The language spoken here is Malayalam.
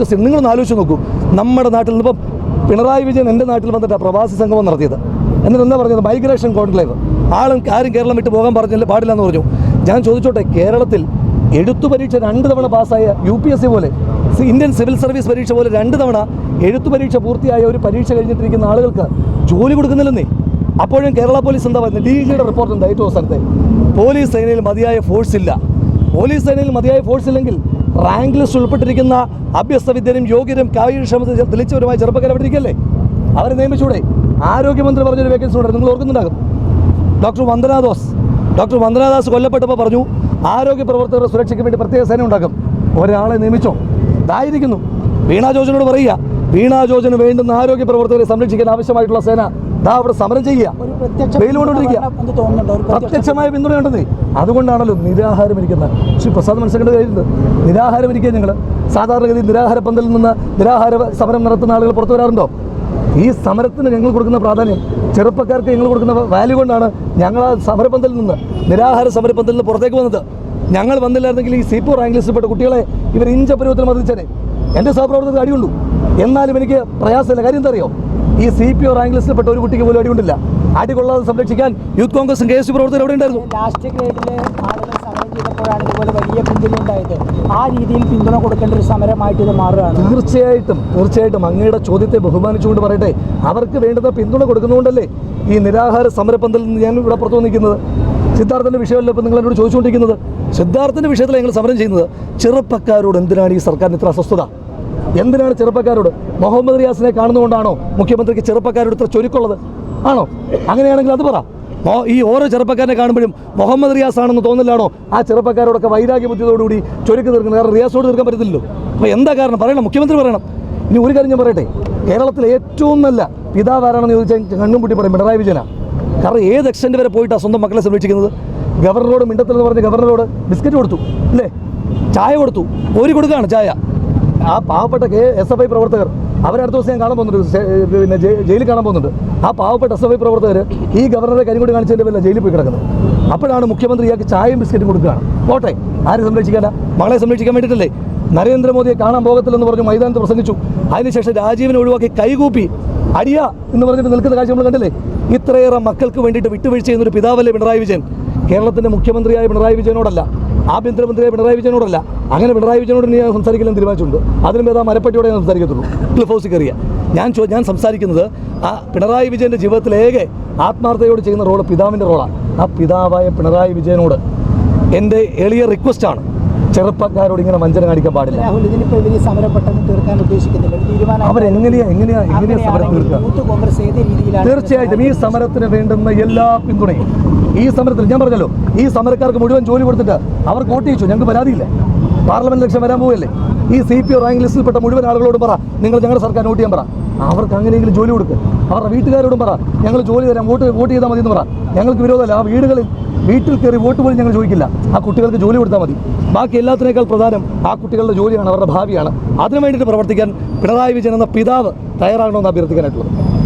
നിങ്ങളൊന്ന് ആലോചിച്ച് നോക്കൂ. നമ്മുടെ നാട്ടിൽ നിന്ന് ഇപ്പം പിണറായി വിജയൻ എന്റെ നാട്ടിൽ വന്നിട്ട് പ്രവാസി സംഗമം നടത്തിയത്. എന്നിട്ട് എന്താ പറഞ്ഞത്? മൈഗ്രേഷൻ കോൺക്ലേവ് ആളും ആരും കേരളം വിട്ട് പോകാൻ പറഞ്ഞില്ല പാടില്ല എന്ന് പറഞ്ഞു. ഞാൻ ചോദിച്ചോട്ടെ കേരളത്തിൽ എഴുത്തു പരീക്ഷ രണ്ട് തവണ പാസ്സായ യു പി എസ് സി പോലെ ഇന്ത്യൻ സിവിൽ സർവീസ് പരീക്ഷ പോലെ രണ്ട് തവണ എഴുത്തു പരീക്ഷ പൂർത്തിയായ ഒരു പരീക്ഷ കഴിഞ്ഞിട്ടിരിക്കുന്ന ആളുകൾക്ക് ജോലി കൊടുക്കുന്നില്ലെന്നേ. അപ്പോഴും കേരള പോലീസ് എന്താ പറയുന്നത്? ഡി ജിയുടെ റിപ്പോർട്ട് ഉണ്ട് ഏറ്റവും സ്ഥലത്തെ. പോലീസ് സേനയിൽ മതിയായ ഫോഴ്സ് ഇല്ല. പോലീസ് സേനയിൽ മതിയായ ഫോഴ്സ് ഇല്ലെങ്കിൽ റാങ്ക് ലിസ്റ്റ് ഉൾപ്പെട്ടിരിക്കുന്ന അഭ്യസ്ത വിദ്യരും യോഗ്യരും കായികക്ഷമത തെളിച്ചവരുമായ ചെറുപ്പക്കാർ അവിടെ ഇരിക്കല്ലേ? അവരെ നിയമിച്ചൂടെ? ആരോഗ്യമന്ത്രി പറഞ്ഞൊരു വേക്കൻസി ഉണ്ടായിരുന്നു നിങ്ങൾ ഓർക്കുന്നുണ്ടാകും. ഡോക്ടർ വന്ദനാദോസ് ഡോക്ടർ വന്ദനാദാസ് കൊല്ലപ്പെട്ടപ്പോൾ പറഞ്ഞു ആരോഗ്യ പ്രവർത്തകരുടെ സുരക്ഷയ്ക്ക് വേണ്ടി പ്രത്യേക സേന ഉണ്ടാക്കും. ഒരാളെ നിയമിച്ചോ? ഇതായിരിക്കുന്നു. വീണാ ജോജനോട് പറയുക വീണാ ജോജന് വേണ്ടുന്ന ആരോഗ്യ പ്രവർത്തകരെ സംരക്ഷിക്കാൻ ആവശ്യമായിട്ടുള്ള സേന ദാ അവിടെ സമരം ചെയ്യുക. ഒരു പിന്തുണ വെയിൽ കൊണ്ടുകൊണ്ടിരിക്കുക പ്രത്യക്ഷമായ പിന്തുണയുണ്ടെന്നേ അതുകൊണ്ടാണല്ലോ നിരാഹാരം ഇരിക്കുന്നത്. ശ്രീ പ്രസാദ് മനസ്സിലാക്കേണ്ട കഴിയുന്നത് നിരാഹാരം ഇരിക്കുക ഞങ്ങൾ സാധാരണഗതി നിരാഹാര പന്തലിൽ നിന്ന് നിരാഹാര സമരം നടത്തുന്ന ആളുകൾ പുറത്തു വരാറുണ്ടോ? ഈ സമരത്തിന് ഞങ്ങൾ കൊടുക്കുന്ന പ്രാധാന്യം ചെറുപ്പക്കാർക്ക് ഞങ്ങൾ കൊടുക്കുന്ന വാല്യൂ കൊണ്ടാണ് ഞങ്ങൾ ആ സമരപന്തലിൽ നിന്ന് നിരാഹാര സമരപന്തലിൽ നിന്ന് പുറത്തേക്ക് വന്നത്. ഞങ്ങൾ വന്നില്ലായിരുന്നെങ്കിൽ ഈ സി പി റാങ്ക് ലിസ്റ്റിൽപ്പെട്ട കുട്ടികളെ ഇവർ ഇഞ്ച പരിവർത്തനം മതിച്ചേനെ എന്റെ സഹപ്രവർത്തകർ അടിയുണ്ടു. എന്നാലും എനിക്ക് പ്രയാസമില്ല. കാര്യം എന്താ അറിയോ? ഈ സി പി ഒ റാങ്ക് ലിസ്റ്റിൽപ്പെട്ട ഒരു കുട്ടിക്ക് പോലും അടികൊണ്ടില്ല. അടി കൊള്ളാതെ സംരക്ഷിക്കാൻ യൂത്ത് കോൺഗ്രസും കെ എസ് പ്രവർത്തകർ എവിടെ ഉണ്ടായിരുന്നു. ലാസ്റ്റ് ഗ്രേഡിലെ ആളുകൾ സമരം ചെയ്തപ്പോഴാണ് ഇതുപോലെ വലിയ പിന്തുണ ഉണ്ടായത്. ആ രീതിയിൽ പിന്തുണ കൊടുക്കേണ്ട ഒരു സമരമായിട്ട് ഇത് മാറുകയാണ്. തീർച്ചയായിട്ടും തീർച്ചയായിട്ടും അങ്ങയുടെ ചോദ്യത്തെ ബഹുമാനിച്ചുകൊണ്ട് പറയട്ടെ അവർക്ക് വേണ്ടുന്ന പിന്തുണ കൊടുക്കുന്നതുകൊണ്ടല്ലേ ഈ നിരാഹാര സമരപന്തലിൽ നിന്ന് ഞാൻ ഇവിടെ പുറത്തു നിൽക്കുന്നത് സിദ്ധാർത്ഥന്റെ വിഷയമല്ല ഇപ്പം നിങ്ങൾ എന്നോട് ചോദിച്ചുകൊണ്ടിരിക്കുന്നത്. സിദ്ധാർത്ഥന്റെ വിഷയത്തിൽ ഞങ്ങൾ സമരം ചെയ്യുന്നത്. ചെറുപ്പക്കാരോട് എന്തിനാണ് ഈ സർക്കാരിന് ഇത്ര അസ്വസ്ഥത? എന്തിനാണ് ചെറുപ്പക്കാരോട്? മുഹമ്മദ് റിയാസിനെ കാണുന്നതുകൊണ്ടാണോ മുഖ്യമന്ത്രിക്ക് ചെറുപ്പക്കാരോട് ഇത്ര ചൊരുക്കുള്ളത്? ആണോ? അങ്ങനെയാണെങ്കിൽ അത് പറ. ഈ ഓരോ ചെറുപ്പക്കാരനെ കാണുമ്പോഴും മുഹമ്മദ് റിയാസ് ആണെന്ന് തോന്നില്ലാണോ ആ ചെറുപ്പക്കാരോടൊക്കെ വൈരാഗ്യ ബുദ്ധിയോടുകൂടി ചൊരുക്ക് തീർക്കുന്നത് കാരണം റിയാസോട് തീർക്കാൻ പറ്റത്തില്ലല്ലോ. അപ്പോൾ എന്താ കാരണം? പറയണം മുഖ്യമന്ത്രി പറയണം. ഇനി ഒരു കാര്യം ഞാൻ പറയട്ടെ. കേരളത്തിൽ ഏറ്റവും നല്ല പിതാവ് ആരാണെന്ന് ചോദിച്ചാൽ കണ്ണും പൂട്ടി പറയും പിണറായി വിജയന. കാരണം ഏത് എക്സ്റ്റന്റ് വരെ പോയിട്ടാണ് സ്വന്തം മക്കളെ സംരക്ഷിക്കുന്നത് ഗവർണറോട് മിണ്ടത്തിലെന്ന് പറഞ്ഞ് ഗവർണറോട് ബിസ്ക്കറ്റ് കൊടുത്തു അല്ലേ? ചായ കൊടുത്തു. ഒരു കൊടുക്കുകയാണ് ചായ. ആ പാവപ്പെട്ട കെ എസ് എഫ് ഐ പ്രവർത്തകർ അവരടുത്ത ദിവസം ഞാൻ കാണാൻ പോകുന്നുണ്ട്. പിന്നെ ജയിലിൽ കാണാൻ പോകുന്നുണ്ട്. ആ പാവപ്പെട്ട എസ് എഫ് ഐ പ്രവർത്തകർ ഈ ഗവർണറെ കരിങ്കൂടി കാണിച്ചതിന്റെ പേരിൽ ജയിലിൽ പോയി കിടക്കുന്നത്. അപ്പോഴാണ് മുഖ്യമന്ത്രി ഇയാൾക്ക് ചായയും ബിസ്ക്കറ്റും കൊടുക്കുകയാണ്. പോട്ടെ ആരെ സംരക്ഷിക്കാനാ? മകളെ സംരക്ഷിക്കാൻ വേണ്ടിയിട്ടല്ലേ? നരേന്ദ്രമോദിയെ കാണാൻ പോകത്തില്ലെന്ന് പറഞ്ഞ് മൈതാനത്ത് പ്രസംഗിച്ചു. അതിനുശേഷം രാജീവിനെ ഒഴിവാക്കി കൈകൂപ്പി. അടിയ എന്ന് പറഞ്ഞിട്ട് നിൽക്കുന്ന കാഴ്ച നമ്മൾ കണ്ടില്ലേ? ഇത്രയേറെ മക്കൾക്ക് വേണ്ടിയിട്ട് വിട്ടുവീഴ്ച ചെയ്യുന്നൊരു പിതാവല്ലേ പിണറായി വിജയൻ. കേരളത്തിന്റെ മുഖ്യമന്ത്രിയായ പിണറായി വിജയനോടല്ല. ആഭ്യന്തരമന്ത്രിയായ പിണറായി വിജയനോടല്ല. അങ്ങനെ പിണറായി വിജയനോട് ഞാൻ സംസാരിക്കാൻ തീരുമാനിച്ചിട്ടുണ്ട്. അതിന് ഏതാ മരപ്പെട്ടിയോടെ ഞാൻ സംസാരിക്കത്തുള്ളൂ. ക്ലിഫ് ഹൗസിൽ കയറിയ. ഞാൻ ഞാൻ സംസാരിക്കുന്നത് ആ പിണറായി വിജയന്റെ ജീവിതത്തിലേകെ ആത്മാർത്ഥതയോട് ചെയ്യുന്ന റോൾ പിതാവിന്റെ റോളാണ് ആ പിതാവായ പിണറായി വിജയനോട് എന്റെ എളിയ റിക്വസ്റ്റാണ് ചെറുപ്പക്കാരോട് ഇങ്ങനെ വഞ്ചന കാണിക്കാൻ പാടില്ല. രാഹുൽ ഇതിനിപ്പോൾ ഇവർ ഈ സമരം പെട്ടെന്ന് തീർക്കാൻ ഉദ്ദേശിക്കുന്നില്ല. ഒരു തീരുമാനം അവരെങ്ങനെയാ എങ്ങനെയാ എങ്ങനെയാ സമരം അങ്ങനെയാണെങ്കിൽ തീർക്കുക? യൂത്ത് കോൺഗ്രസ് ഏത് രീതിയിലാണ് തീർച്ചയായിട്ടും ഈ സമരത്തിന് വേണ്ടുന്ന എല്ലാ പിന്തുണയും ഈ സമരത്തിൽ ഞാൻ പറഞ്ഞല്ലോ ഈ സമരക്കാർക്ക് മുഴുവൻ ജോലി കൊടുത്തിട്ട് അവർക്ക് വോട്ട് ചെയ്യിച്ചു. ഞങ്ങൾക്ക് പരാതിയില്ല. പാർലമെന്റ് ലക്ഷ്യം വരാൻ പോവല്ലേ? ഈ സി പി ഒ റാങ്ക് ലിസ്റ്റിൽപ്പെട്ട മുഴുവൻ ആളുകളോടും പറ നിങ്ങൾ ഞങ്ങളുടെ സർക്കാർ വോട്ട് ചെയ്യാൻ പറ. അവർക്ക് അങ്ങനെയെങ്കിലും ജോലി കൊടുക്കുക അവരുടെ വീട്ടുകാരോടും പറ ഞങ്ങൾ ജോലി തരാം വോട്ട് വോട്ട് ചെയ്താൽ മതി എന്ന് പറ. ഞങ്ങൾക്ക് വിരോധമല്ല. ആ വീടുകളിൽ വീട്ടിൽ കയറി വോട്ട് പോലും ഞങ്ങൾ ചോദിക്കില്ല. ആ കുട്ടികൾക്ക് ജോലി കൊടുത്താൽ മതി. ബാക്കി എല്ലാത്തിനേക്കാൾ പ്രധാനം ആ കുട്ടികളുടെ ജോലിയാണ് അവരുടെ ഭാവിയാണ്. അതിനു വേണ്ടിയിട്ട് പ്രവർത്തിക്കാൻ പിണറായി വിജയൻ എന്ന പിതാവ് തയ്യാറാകണമെന്ന് അഭ്യർത്ഥിക്കാനായിട്ടുള്ളത്.